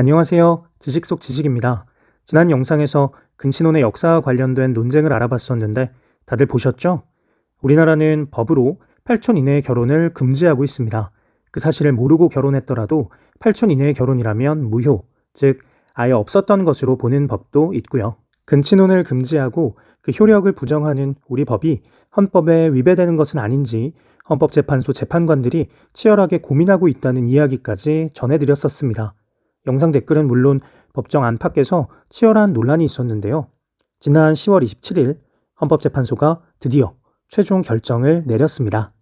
안녕하세요. 지식 속 지식입니다. 지난 영상에서 근친혼의 역사와 관련된 논쟁을 알아봤었는데 다들 보셨죠? 우리나라는 법으로 8촌 이내의 결혼을 금지하고 있습니다. 그 사실을 모르고 결혼했더라도 8촌 이내의 결혼이라면 무효, 즉 아예 없었던 것으로 보는 법도 있고요. 근친혼을 금지하고 그 효력을 부정하는 우리 법이 헌법에 위배되는 것은 아닌지 헌법재판소 재판관들이 치열하게 고민하고 있다는 이야기까지 전해드렸었습니다. 영상 댓글은 물론 법정 안팎에서 치열한 논란이 있었는데요. 지난 10월 27일 헌법재판소가 드디어 최종 결정을 내렸습니다.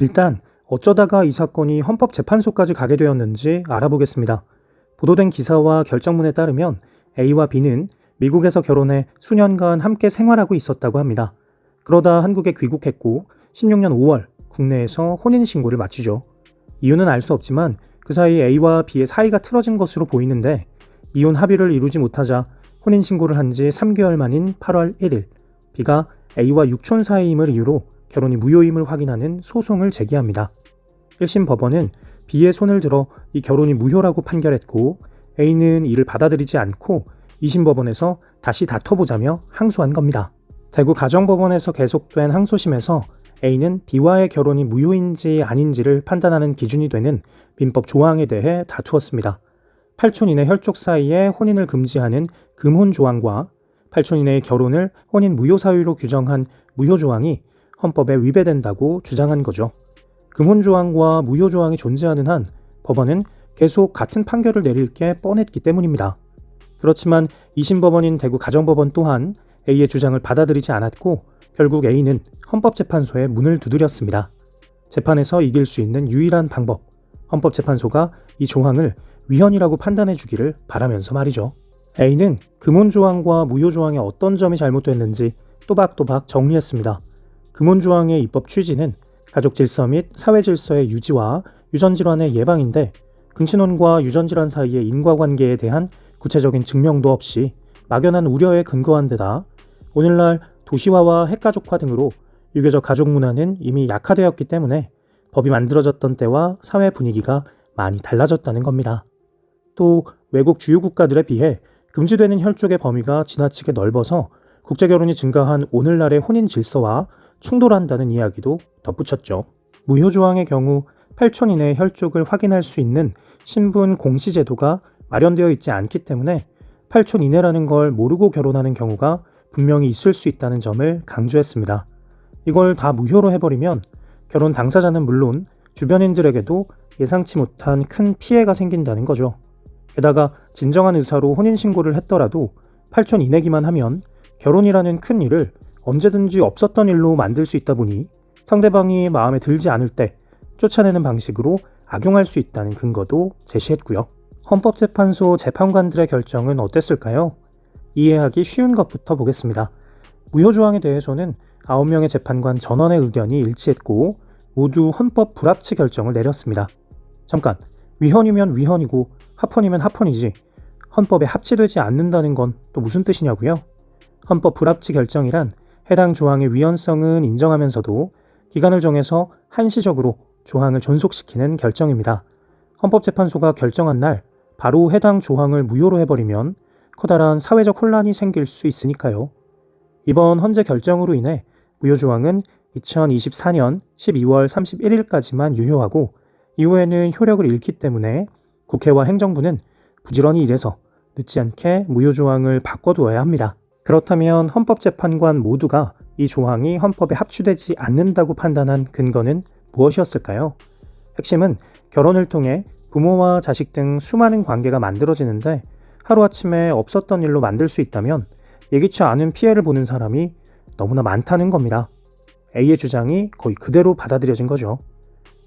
일단 어쩌다가 이 사건이 헌법재판소까지 가게 되었는지 알아보겠습니다. 보도된 기사와 결정문에 따르면 A와 B는 미국에서 결혼해 수년간 함께 생활하고 있었다고 합니다. 그러다 한국에 귀국했고 16년 5월 국내에서 혼인신고를 마치죠. 이유는 알 수 없지만 그 사이 A와 B의 사이가 틀어진 것으로 보이는데 이혼 합의를 이루지 못하자 혼인신고를 한 지 3개월 만인 8월 1일 B가 A와 육촌 사이임을 이유로 결혼이 무효임을 확인하는 소송을 제기합니다. 1심 법원은 B의 손을 들어 이 결혼이 무효라고 판결했고 A는 이를 받아들이지 않고 2심 법원에서 다시 다퉈보자며 항소한 겁니다. 대구 가정법원에서 계속된 항소심에서 A는 B와의 결혼이 무효인지 아닌지를 판단하는 기준이 되는 민법 조항에 대해 다투었습니다. 8촌 이내 혈족 사이에 혼인을 금지하는 금혼 조항과 8촌 이내의 결혼을 혼인 무효 사유로 규정한 무효 조항이 헌법에 위배된다고 주장한 거죠. 금혼 조항과 무효 조항이 존재하는 한 법원은 계속 같은 판결을 내릴 게 뻔했기 때문입니다. 그렇지만 2심 법원인 대구 가정법원 또한 A의 주장을 받아들이지 않았고 결국 A는 헌법재판소에 문을 두드렸습니다. 재판에서 이길 수 있는 유일한 방법, 헌법재판소가 이 조항을 위헌이라고 판단해 주기를 바라면서 말이죠. A는 금혼 조항과 무효 조항의 어떤 점이 잘못됐는지 또박또박 정리했습니다. 금혼 조항의 입법 취지는 가족 질서 및 사회 질서의 유지와 유전 질환의 예방인데 근친혼과 유전 질환 사이의 인과관계에 대한 구체적인 증명도 없이 막연한 우려에 근거한 데다 오늘날 도시화와 핵가족화 등으로 유교적 가족 문화는 이미 약화되었기 때문에 법이 만들어졌던 때와 사회 분위기가 많이 달라졌다는 겁니다. 또 외국 주요 국가들에 비해 금지되는 혈족의 범위가 지나치게 넓어서 국제 결혼이 증가한 오늘날의 혼인 질서와 충돌한다는 이야기도 덧붙였죠. 무효 조항의 경우 8촌 이내의 혈족을 확인할 수 있는 신분 공시 제도가 마련되어 있지 않기 때문에 8촌 이내라는 걸 모르고 결혼하는 경우가 분명히 있을 수 있다는 점을 강조했습니다. 이걸 다 무효로 해버리면 결혼 당사자는 물론 주변인들에게도 예상치 못한 큰 피해가 생긴다는 거죠. 게다가 진정한 의사로 혼인신고를 했더라도 8촌 이내기만 하면 결혼이라는 큰 일을 언제든지 없었던 일로 만들 수 있다 보니 상대방이 마음에 들지 않을 때 쫓아내는 방식으로 악용할 수 있다는 근거도 제시했고요. 헌법재판소 재판관들의 결정은 어땠을까요? 이해하기 쉬운 것부터 보겠습니다. 무효 조항에 대해서는 9명의 재판관 전원의 의견이 일치했고 모두 헌법 불합치 결정을 내렸습니다. 잠깐, 위헌이면 위헌이고 합헌이면 합헌이지 헌법에 합치되지 않는다는 건 또 무슨 뜻이냐고요? 헌법 불합치 결정이란 해당 조항의 위헌성은 인정하면서도 기간을 정해서 한시적으로 조항을 존속시키는 결정입니다. 헌법재판소가 결정한 날 바로 해당 조항을 무효로 해버리면 커다란 사회적 혼란이 생길 수 있으니까요. 이번 헌재 결정으로 인해 무효 조항은 2024년 12월 31일까지만 유효하고 이후에는 효력을 잃기 때문에 국회와 행정부는 부지런히 일해서 늦지 않게 무효 조항을 바꿔두어야 합니다. 그렇다면 헌법재판관 모두가 이 조항이 헌법에 합치되지 않는다고 판단한 근거는 무엇이었을까요? 핵심은 결혼을 통해 부모와 자식 등 수많은 관계가 만들어지는데 하루아침에 없었던 일로 만들 수 있다면 예기치 않은 피해를 보는 사람이 너무나 많다는 겁니다. A의 주장이 거의 그대로 받아들여진 거죠.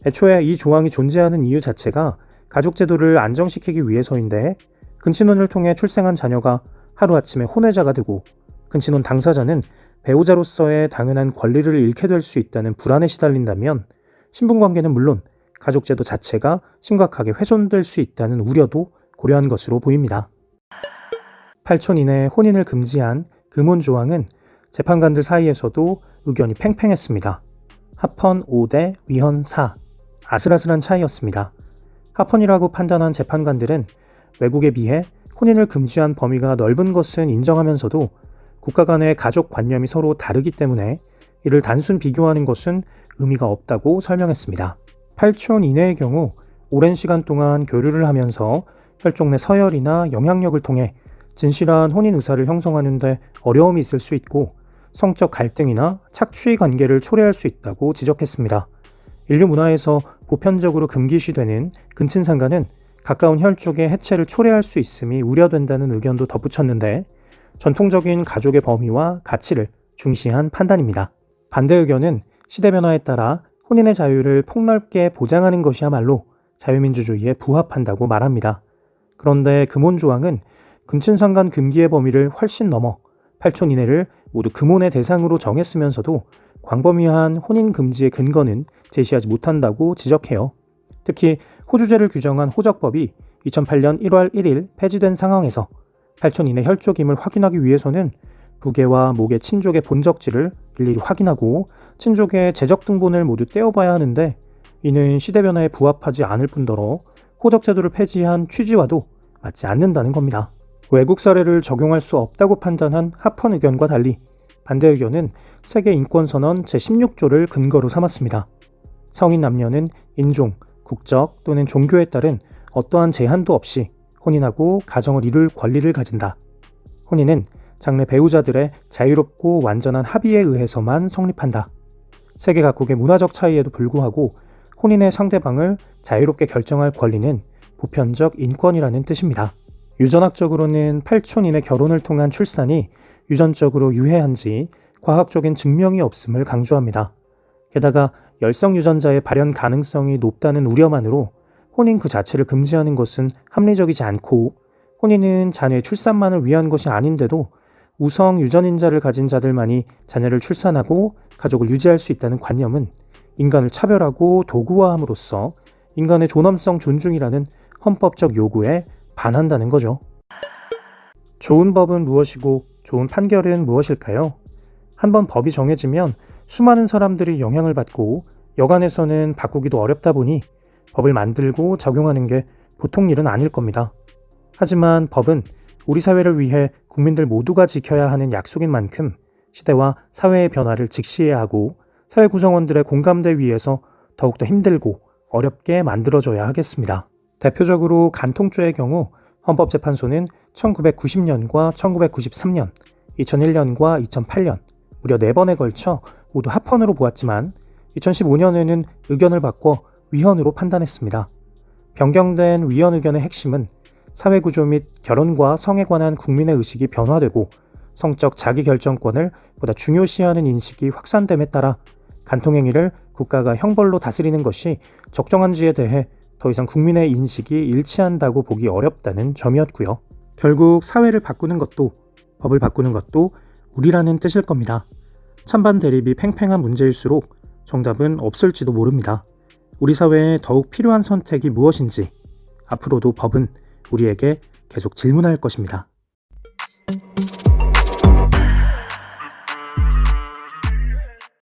애초에 이 조항이 존재하는 이유 자체가 가족제도를 안정시키기 위해서인데 근친혼을 통해 출생한 자녀가 하루아침에 혼외자가 되고 근친혼 당사자는 배우자로서의 당연한 권리를 잃게 될 수 있다는 불안에 시달린다면 신분관계는 물론 가족제도 자체가 심각하게 훼손될 수 있다는 우려도 고려한 것으로 보입니다. 8촌 이내 혼인을 금지한 금혼 조항은 재판관들 사이에서도 의견이 팽팽했습니다. 합헌 5대 위헌 4. 아슬아슬한 차이였습니다. 합헌이라고 판단한 재판관들은 외국에 비해 혼인을 금지한 범위가 넓은 것은 인정하면서도 국가 간의 가족 관념이 서로 다르기 때문에 이를 단순 비교하는 것은 의미가 없다고 설명했습니다. 8촌 이내의 경우 오랜 시간 동안 교류를 하면서 혈족 내 서열이나 영향력을 통해 진실한 혼인 의사를 형성하는데 어려움이 있을 수 있고 성적 갈등이나 착취 관계를 초래할 수 있다고 지적했습니다. 인류 문화에서 보편적으로 금기시되는 근친상간은 가까운 혈족의 해체를 초래할 수 있음이 우려된다는 의견도 덧붙였는데 전통적인 가족의 범위와 가치를 중시한 판단입니다. 반대 의견은 시대 변화에 따라 혼인의 자유를 폭넓게 보장하는 것이야말로 자유민주주의에 부합한다고 말합니다. 그런데 금혼조항은 근친상간 금기의 범위를 훨씬 넘어 8촌 이내를 모두 금혼의 대상으로 정했으면서도 광범위한 혼인 금지의 근거는 제시하지 못한다고 지적해요. 특히 호주제를 규정한 호적법이 2008년 1월 1일 폐지된 상황에서 8촌 이내 혈족임을 확인하기 위해서는 부계와 목의 친족의 본적지를 일일이 확인하고 친족의 재적 등본을 모두 떼어봐야 하는데 이는 시대 변화에 부합하지 않을 뿐더러 호적 제도를 폐지한 취지와도 맞지 않는다는 겁니다. 외국 사례를 적용할 수 없다고 판단한 합헌 의견과 달리 반대 의견은 세계 인권선언 제16조를 근거로 삼았습니다. 성인 남녀는 인종, 국적 또는 종교에 따른 어떠한 제한도 없이 혼인하고 가정을 이룰 권리를 가진다. 혼인은 장래 배우자들의 자유롭고 완전한 합의에 의해서만 성립한다. 세계 각국의 문화적 차이에도 불구하고 혼인의 상대방을 자유롭게 결정할 권리는 보편적 인권이라는 뜻입니다. 유전학적으로는 8촌인의 결혼을 통한 출산이 유전적으로 유해한지 과학적인 증명이 없음을 강조합니다. 게다가 열성 유전자의 발현 가능성이 높다는 우려만으로 혼인 그 자체를 금지하는 것은 합리적이지 않고 혼인은 자녀의 출산만을 위한 것이 아닌데도 우성 유전인자를 가진 자들만이 자녀를 출산하고 가족을 유지할 수 있다는 관념은 인간을 차별하고 도구화함으로써 인간의 존엄성 존중이라는 헌법적 요구에 반한다는 거죠. 좋은 법은 무엇이고 좋은 판결은 무엇일까요? 한번 법이 정해지면 수많은 사람들이 영향을 받고 여간에서는 바꾸기도 어렵다 보니 법을 만들고 적용하는 게 보통 일은 아닐 겁니다. 하지만 법은 우리 사회를 위해 국민들 모두가 지켜야 하는 약속인 만큼 시대와 사회의 변화를 직시해야 하고 사회 구성원들의 공감대 위에서 더욱더 힘들고 어렵게 만들어줘야 하겠습니다. 대표적으로 간통죄의 경우 헌법재판소는 1990년과 1993년, 2001년과 2008년 무려 4번에 걸쳐 모두 합헌으로 보았지만 2015년에는 의견을 바꿔 위헌으로 판단했습니다. 변경된 위헌 의견의 핵심은 사회구조 및 결혼과 성에 관한 국민의 의식이 변화되고 성적 자기결정권을 보다 중요시하는 인식이 확산됨에 따라 간통행위를 국가가 형벌로 다스리는 것이 적정한지에 대해 더 이상 국민의 인식이 일치한다고 보기 어렵다는 점이었고요. 결국 사회를 바꾸는 것도 법을 바꾸는 것도 우리라는 뜻일 겁니다. 찬반 대립이 팽팽한 문제일수록 정답은 없을지도 모릅니다. 우리 사회에 더욱 필요한 선택이 무엇인지 앞으로도 법은 우리에게 계속 질문할 것입니다.